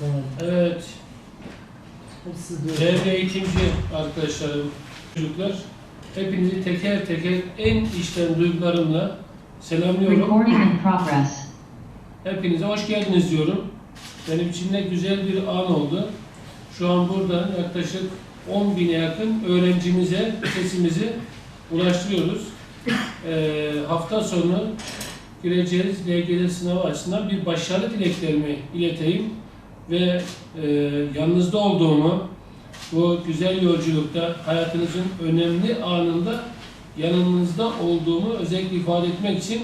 tamam. Evet, değerli eğitimci arkadaşlarım, çocuklar, hepinizi teker teker en içten duygularımla selamlıyorum. Hepinize hoş geldiniz diyorum. Benim için de güzel bir an oldu. Şu an buradan yaklaşık 10 bine yakın öğrencimize sesimizi ulaştırıyoruz. Ee, hafta sonu gireceğiz LGS sınavı açısından bir başarı dileklerimi ileteyim ve e, yanınızda olduğumu bu güzel yolculukta hayatınızın önemli anında yanınızda olduğumu özellikle ifade etmek için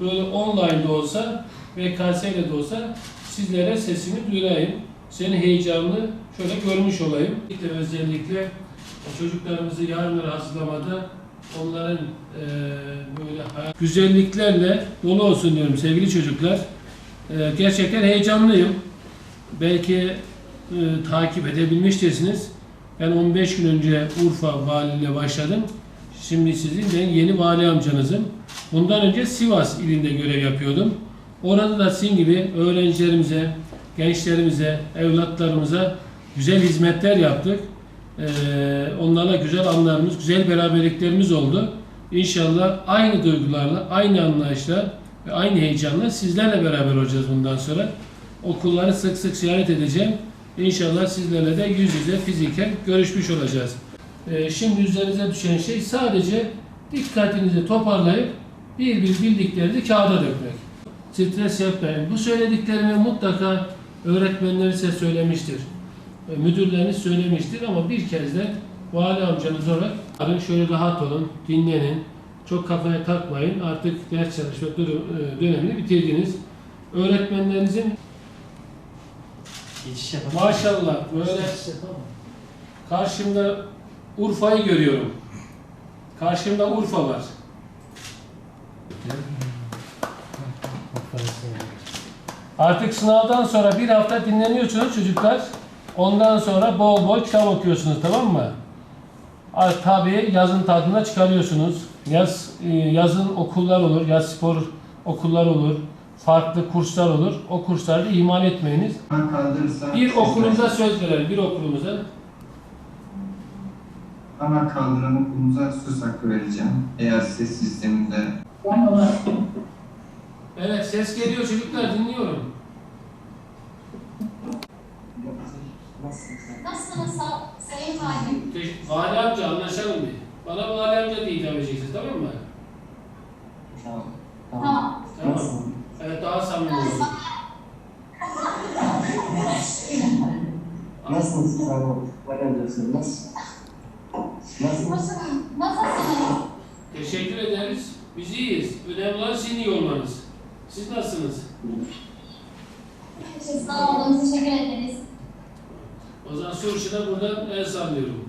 böyle online de olsa VKS ile de olsa sizlere sesimi duyurayım. Seni heyecanlı şöyle görmüş olayım. İşte özellikle çocuklarımızı yarınlara hazırlamada onların eee, böyle hayat güzelliklerle dolu olsun diyorum sevgili çocuklar. Eee, gerçekten heyecanlıyım. Belki eee, takip edebilmiştirsiniz. Ben 15 gün önce Urfa valiliğine başladım. Şimdi sizin ben yeni vali amcanızım. Bundan önce Sivas ilinde görev yapıyordum. Orada da sizin gibi öğrencilerimize, gençlerimize, evlatlarımıza güzel hizmetler yaptık. Ee, onlarla güzel anlarımız, güzel beraberliklerimiz oldu. İnşallah aynı duygularla, aynı anlayışla ve aynı heyecanla sizlerle beraber olacağız bundan sonra. Okulları sık sık ziyaret edeceğim. İnşallah sizlerle de yüz yüze fiziken görüşmüş olacağız. Ee, şimdi üzerinize düşen şey sadece dikkatinizi toparlayıp bir bir bildiklerini kağıda dökmek. Stres yapmayın. Bu söylediklerimi mutlaka öğretmenler size söylemiştir. E, Müdürleriniz söylemiştir ama bir kez de vali amcanız olarak arın şöyle rahat olun, dinlenin. Çok kafaya takmayın. Artık ders çalışma e, dönemini bitirdiniz. Öğretmenlerinizin Geçiş yapalım. maşallah böyle Geçiş yapalım. karşımda Urfa'yı görüyorum. Karşımda Urfa var. Artık sınavdan sonra bir hafta dinleniyorsunuz çocuklar. Ondan sonra bol bol kitap okuyorsunuz tamam mı? Tabii yazın tadına çıkarıyorsunuz. Yaz e, yazın okullar olur, yaz spor okullar olur, farklı kurslar olur. O kursları ihmal etmeyiniz. Ben kaldırırsam Bir okulumuza söz verelim, bir okulumuza. Hemen kaldıran okulumuza söz hakkı vereceğim. Eğer ses sisteminde Evet ses geliyor çocuklar dinliyorum. Nasılsınız sa- Sayın Valim? Vali amca anlaşalım bir. Bana vali amca diye hitap edeceksiniz tamam mı? Tamam. Tamam. Evet daha samimi olun. Nasılsınız abi? Bakabilirsiniz. Nasıl? Nasılsınız? Nasılsınız? Nasılsınız? Teşekkür ederiz. Biz iyiyiz. Önemli olan sizin iyi olmanız. Siz nasılsınız? Sağ olun, teşekkür ederiz. O zaman Surşin'e buradan el sallıyorum.